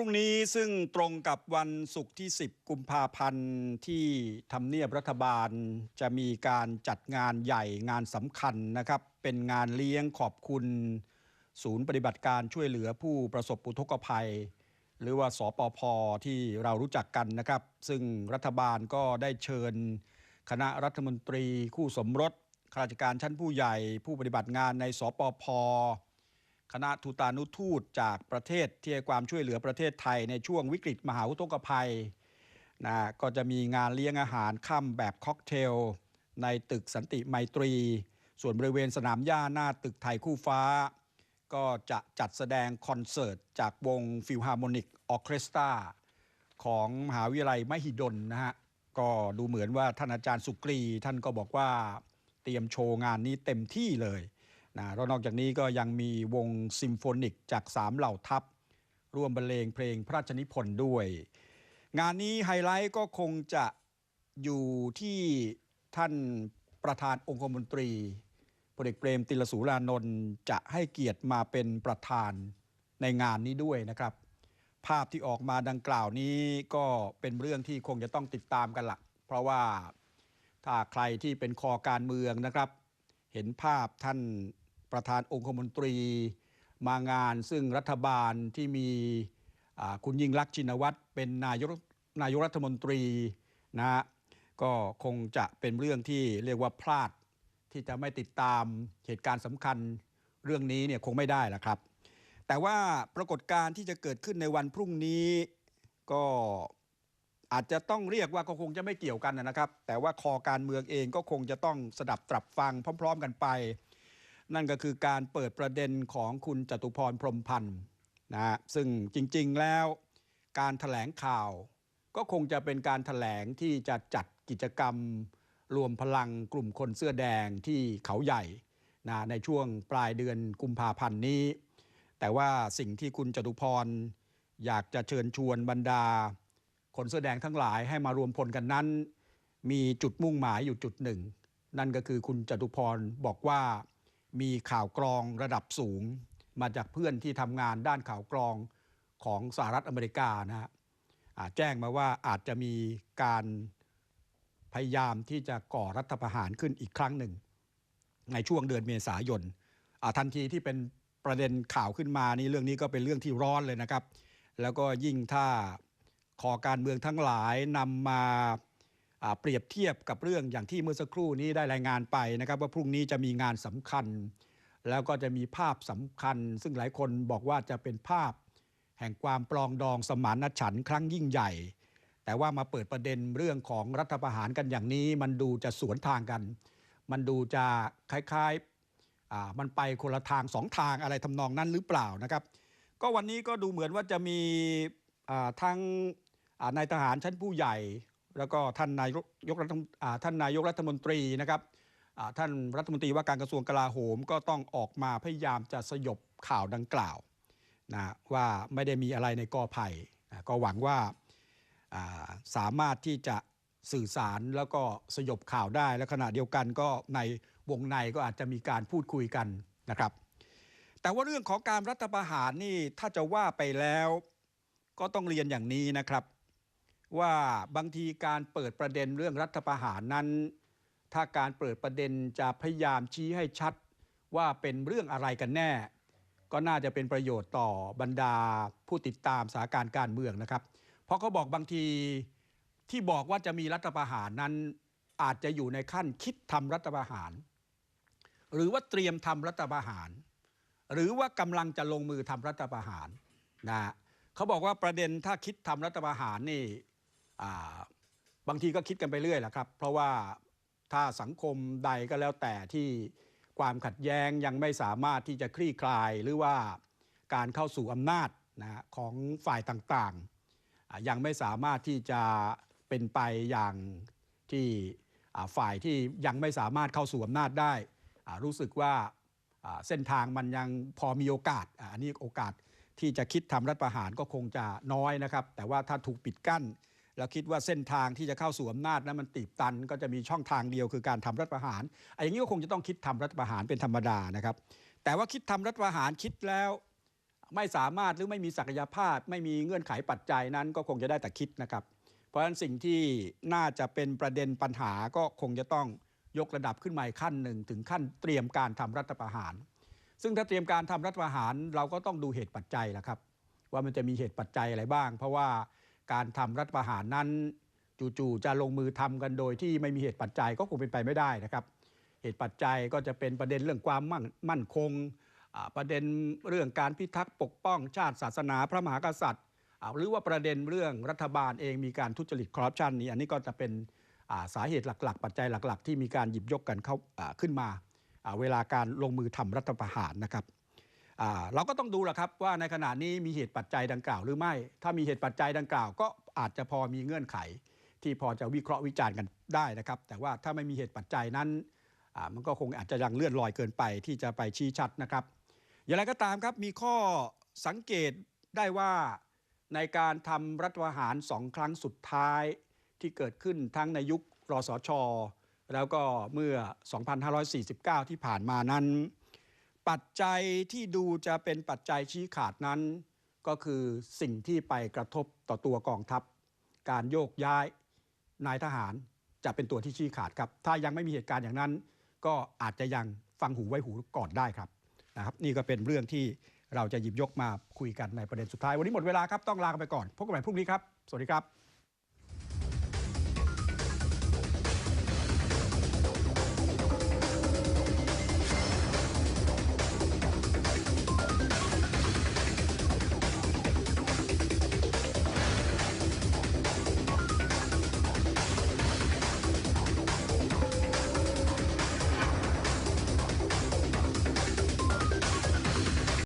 รุ่งนี้ซึ่งตรงกับวันศุกร์ที่ 10 กุมภาพันธ์ที่ทำเนียบรัฐบาลจะมีการจัดงานใหญ่งานสำคัญนะครับ เป็นงานเลี้ยงขอบคุณ ศูนย์ปฏิบัติการช่วยเหลือผู้ประสบอุทกภัย หรือว่าสปพที่เรารู้จักกันนะครับ ซึ่งรัฐบาลก็ได้เชิญ คณะรัฐมนตรีคู่สมรสข้าราชการชั้นผู้ใหญ่ ผู้ปฏิบัติงานในสปพ คณะทูตานุทูตจากประเทศที่ให้ความช่วยเหลือประเทศไทยในช่วงวิกฤตมหาอุทกภัยนะก็จะมีงานเลี้ยงอาหารค่ำแบบค็อกเทล ในตึกสันติไมตรี ส่วนบริเวณสนามหญ้าหน้าตึกไทยคู่ฟ้า ก็จะจัดแสดงคอนเสิร์ต จากวงฟิลฮาร์โมนิกออเคสตราของมหาวิทยาลัยมหิดลนะฮะ ก็ดูเหมือนว่าท่านอาจารย์สุกรี ท่านก็บอกว่าเตรียมโชว์งานนี้เต็มที่เลย นะแล้วนอกจากนี้ก็ยังมีวงซิมโฟนิกจากสามเหล่าทัพ ร่วมบรรเลงเพลงพระราชนิพนธ์ด้วย งานนี้ไฮไลท์ก็คงจะอยู่ที่ท่านประธานองคมนตรีพลเอกเปรมติลสูรานนท์จะให้เกียรติมาเป็นประธานในงานนี้ด้วยนะครับ ภาพที่ออกมาดังกล่าวนี้ก็เป็นเรื่องที่คงจะต้องติดตามกันละเพราะว่าถ้าใครที่เป็นคอการเมืองนะครับ เห็นภาพท่าน ประธานองคมนตรีมางาน ซึ่งรัฐบาลที่มีคุณยิ่งลักษณ์ชินวัตรเป็นนายกนายกรัฐมนตรีนะฮะก็คงจะเป็นเรื่องที่เรียกว่าพลาดที่จะไม่ติดตามเหตุการณ์สำคัญเรื่องนี้เนี่ยคงไม่ได้ละครับ แต่ว่าปรากฏการณ์ที่จะเกิดขึ้นในวันพรุ่งนี้ก็อาจจะต้องเรียกว่าก็คงจะไม่เกี่ยวกันนะครับ แต่ว่าคอการเมืองเองก็คงจะต้องสดับตรับฟังพร้อม ๆ กันไป นั่นก็คือการเปิดประเด็นของคุณจตุพรพรมพันธ์นะฮะซึ่งจริงๆแล้วการถแถลงข่าว ก็คงจะเป็นการถแถลงที่จะจัดกิจกรรม รวมพลังกลุ่มคนเสื้อแดงที่เขาใหญ่นะในช่วงปลายเดือนกุมภาพันธ์นี้ แต่ว่าสิ่งที่คุณจตุพรอยากจะเชิญชวนบรรดา คนเสื้อแดงทั้งหลายให้มารวมพลกันนั้น มีจุดมุ่งหมายอยู่จุดหนึ่ง นั่นก็คือคุณจตุพรบอกว่า มีข่าวกรองระดับสูง มาจากเพื่อนที่ทำงานด้านข่าวกรองของสหรัฐอเมริกานะฮะแจ้งมาว่าอาจจะมีการพยายามที่จะก่อรัฐประหารขึ้นอีกครั้งหนึ่ง ในช่วงเดือนเมษายนทันทีที่เป็นประเด็นข่าวขึ้นมานี่เรื่องนี้ก็เป็นเรื่องที่ร้อนเลยนะครับ แล้วก็ยิ่งถ้าคอการเมืองทั้งหลายนำมา เปรียบเทียบกับเรื่องอย่างที่เมื่อสักครู่นี้ได้รายงานไปนะครับ ว่าพรุ่งนี้จะมีงานสำคัญ แล้วก็จะมีภาพสำคัญ ซึ่งหลายคนบอกว่าจะเป็นภาพ แห่งความปลองดองสมานฉันท์ครั้งยิ่งใหญ่ แต่ว่ามาเปิดประเด็นเรื่องของรัฐประหารกันอย่างนี้ มันดูจะสวนทางกัน มันดูจะคล้ายๆมันไปคนละทางสองทางอะไรทำนองนั้นหรือเปล่านะครับ ก็วันนี้ก็ดูเหมือนว่าจะมีอ่าทั้งนายทหารชั้นผู้ใหญ่ แล้วก็ท่านนายกรัฐมอ่าท่านนายกรัฐมนตรีนะครับท่านรัฐมนตรีว่าการกระทรวงกลาโหมก็ต้องออกมาพยายามจะสยบข่าวดังกล่าวนะว่าไม่ได้มีอะไรในกอไผ่นะก็หวังว่าสามารถที่จะสื่อสารแล้วก็สยบข่าวได้ และขณะเดียวกันก็ในวงในก็อาจจะมีการพูดคุยกันนะครับ แต่ว่าเรื่องของการรัฐประหารนี่ถ้าจะว่าไปแล้ว ก็ต้องเรียนอย่างนี้นะครับ ว่าบางทีการเปิดประเด็นเรื่องรัฐประหารนั้น ถ้าการเปิดประเด็นจะพยายามชี้ให้ชัดว่าเป็นเรื่องอะไรกันแน่ ก็น่าจะเป็นประโยชน์ต่อบรรดาผู้ติดตามสถานการณ์การเมืองนะครับ เพราะเขาบอกบางทีที่บอกว่าจะมีรัฐประหารนั้น อาจจะอยู่ในขั้นคิดทำรัฐประหาร หรือว่าเตรียมทำรัฐประหาร หรือว่ากำลังจะลงมือทำรัฐประหารนะฮะเขาบอกว่าประเด็นถ้าคิดทำรัฐประหารนี่ บางทีก็คิดกันไปเรื่อยแหละครับ เพราะว่าถ้าสังคมใดก็แล้วแต่ที่ความขัดแย้งยังไม่สามารถที่จะคลี่คลายหรือว่าการเข้าสู่อำนาจนะของฝ่ายต่างๆ ยังไม่สามารถที่จะเป็นไปอย่างที่ฝ่ายที่ยังไม่สามารถเข้าสู่อำนาจได้ รู้สึกว่าเส้นทางมันยังพอมีโอกาส อันนี้โอกาสที่จะคิดทำรัฐประหารก็คงจะน้อยนะครับ แต่ว่าถ้าถูกปิดกั้น แล้วคิดว่าเส้นทางที่จะเข้าสู่อำนาจนั้นมันตีบตัน ก็จะมีช่องทางเดียวคือการทำรัฐประหารไอ้อย่างนี้ก็คงจะต้องคิดทำรัฐประหารเป็นธรรมดานะครับ แต่ว่าคิดทำรัฐประหารคิดแล้วไม่สามารถหรือไม่มีศักยภาพ ไม่มีเงื่อนไขปัจจัยนั้น ก็คงจะได้แต่คิดนะครับ เพราะฉะนั้นสิ่งที่น่าจะเป็นประเด็นปัญหาก็คงจะต้องยกระดับขึ้นมาอีกขั้นหนึ่งถึงขั้นเตรียมการทำรัฐประหาร ซึ่งถ้าเตรียมการทำรัฐประหารเราก็ต้องดูเหตุปัจจัยแหละครับ ว่ามันจะมีเหตุปัจจัยอะไรบ้าง เพราะว่า การทำรัฐประหารนั้น จู่ๆจะลงมือทำกันโดยที่ไม่มีเหตุปัจจัยก็คงเป็นไปไม่ได้นะครับ เหตุปัจจัยก็จะเป็นประเด็นเรื่องความมั่นมั่นคง ประเด็นเรื่องการพิทักษ์ปกป้องชาติศาสนาพระมหากษัตริย์ หรือว่าประเด็นเรื่องรัฐบาลเองมีการทุจริตคอร์รัปชันนี้อันนี้ก็จะเป็นาสาเหตุหลักๆ ปัจจัยหลัก ๆ ที่มีการหยิบยกกันเข้าขึ้นมา เวลาการลงมือทำรัฐประหารนะครับ เราก็ต้องดูแหละครับว่าในขณะนี้มีเหตุปัจจัยดังกล่าวหรือไม่ ถ้ามีเหตุปัจจัยดังกล่าว ก็อาจจะพอมีเงื่อนไข ที่พอจะวิเคราะห์วิจารณ์กันได้นะครับ แต่ว่าถ้าไม่มีเหตุปัจจัยนั้นมันก็คงอาจจะยังเลื่อนลอยเกินไปที่จะไปชี้ชัดนะครับ อย่างไรก็ตามครับมีข้อสังเกตได้ว่าในการทำรัฐประหารสองครั้งสุดท้ายที่เกิดขึ้นทั้งในยุครสช แล้วก็เมื่อ 2549 ที่ผ่านมานั้น ปัจจัยที่ดูจะเป็นปัจจัยชี้ขาดนั้น ก็คือสิ่งที่ไปกระทบต่อตัวกองทัพ การโยกย้ายนายทหารจะเป็นตัวที่ชี้ขาดครับ ถ้ายังไม่มีเหตุการณ์อย่างนั้น ก็อาจจะยังฟังหูไว้หูก่อนได้ครับนะครับ นี่ก็เป็นเรื่องที่เราจะหยิบยกมาคุยกันในประเด็นสุดท้าย วันนี้หมดเวลาครับต้องลาไปก่อนพบกันใหม่พรุ่งนี้ครับ สวัสดีครับ